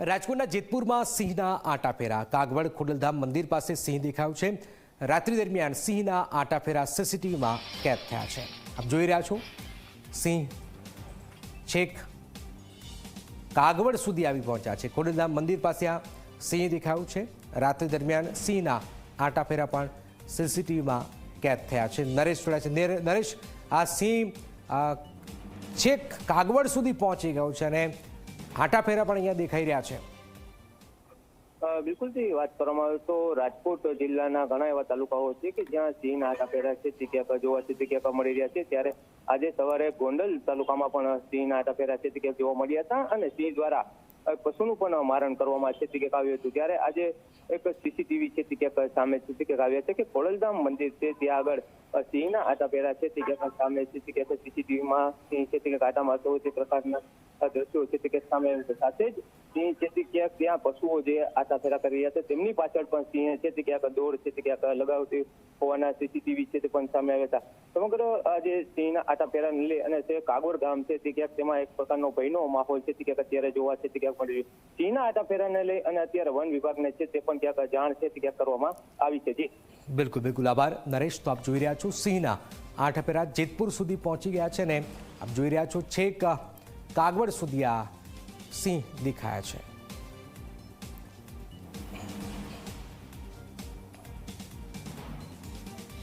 રાજકોટના જેતપુરમાં સિંહના આટાફેરા કાગવડ ખોડલધામ મંદિર પાસે સિંહ દેખાયો છે. રાત્રિ દરમિયાન સિંહના આટાફેરા સીસીટીવીમાં કેદ થયા છે. આપ જોઈ રહ્યા છો. સિંહ છેક કાગવડ સુધી આવી પહોંચ્યા છે. ખોડલધામ મંદિર પાસે આ સિંહ દેખાયું છે. રાત્રિ દરમિયાન સિંહના આટાફેરા પણ સીસીટીવીમાં કેદ થયા છે. નરેશ જોડાયા છે. નેર- નરેશ, આ સિંહ છેક કાગવડ સુધી પહોંચી ગયો છે અને આટાફેરા પણ અહીંયા દેખાઈ રહ્યા છે. બિલકુલ બિલકુલથી વાત કરવામાં આવે તો રાજકોટ જિલ્લાના ઘણા એવા તાલુકાઓ છે કે જ્યાં સિંહના આટાફેરા છે તે ક્યાંક જોવા છે તે ક્યાંક મળી રહ્યા છે. ત્યારે આજે સવારે ગોંડલ તાલુકામાં પણ સિંહના આટાફેરા છે તે ક્યાંક જોવા મળ્યા હતા અને સિંહ દ્વારા પશુનું પણ મારણ કરવામાં છે તે ક્યાંક આવ્યું હતું. ત્યારે આજે એક સીસીટીવી છે તે ક્યાંક સામે છે તે ક્યાંક આવ્યા છે કે ખોડલધામ મંદિર છે, ત્યાં આગળ સિંહના સિંહના આટાફેરા છે તે ક્યાંક સામે છે તે ક્યાંક સીસીટીવીમાં સિંહ છે તે ક્યાંક આટા મારતો હોય તે પ્રકારના દ્રશ્યો છે તે ક્યાંક સામે સાથે જ સિંહ છે તે ક્યાંક ત્યાં પશુઓ જે આટાફેરા કરી રહ્યા છે તેમની પાછળ પણ સિંહ છે તે ક્યાંક દોડ છે તે ક્યાંક લગાવતી હોવાના સીસીટીવી છે તે પણ સામે આવ્યા હતા સમગ્ર જે સિંહના આટા આટાફેરાને લઈ અને તે કાગોર ગામ છે તે ક્યાંક તેમાં એક પ્રકારનો ભયનો માહોલ છે તે ક્યાંક અત્યારે જોવા છે તે ક્યાંક મળી સિંહના આટા આટાફેરાને લઈ અને અત્યારે વન વિભાગને છે તે પણ ક્યાંક જાણ છે તે ક્યાંક કરવામાં આવી છે જી બિલકુલ બિલકુલ આભાર નરેશ તો આપ જોઈ રહ્યા છો સિંહના આઠફેરા જેતપુર સુધી પહોંચી ગયા છે ને આપ જોઈ રહ્યા છો છેક કાગવડ સુધી આ સિંહ દેખાયા છે.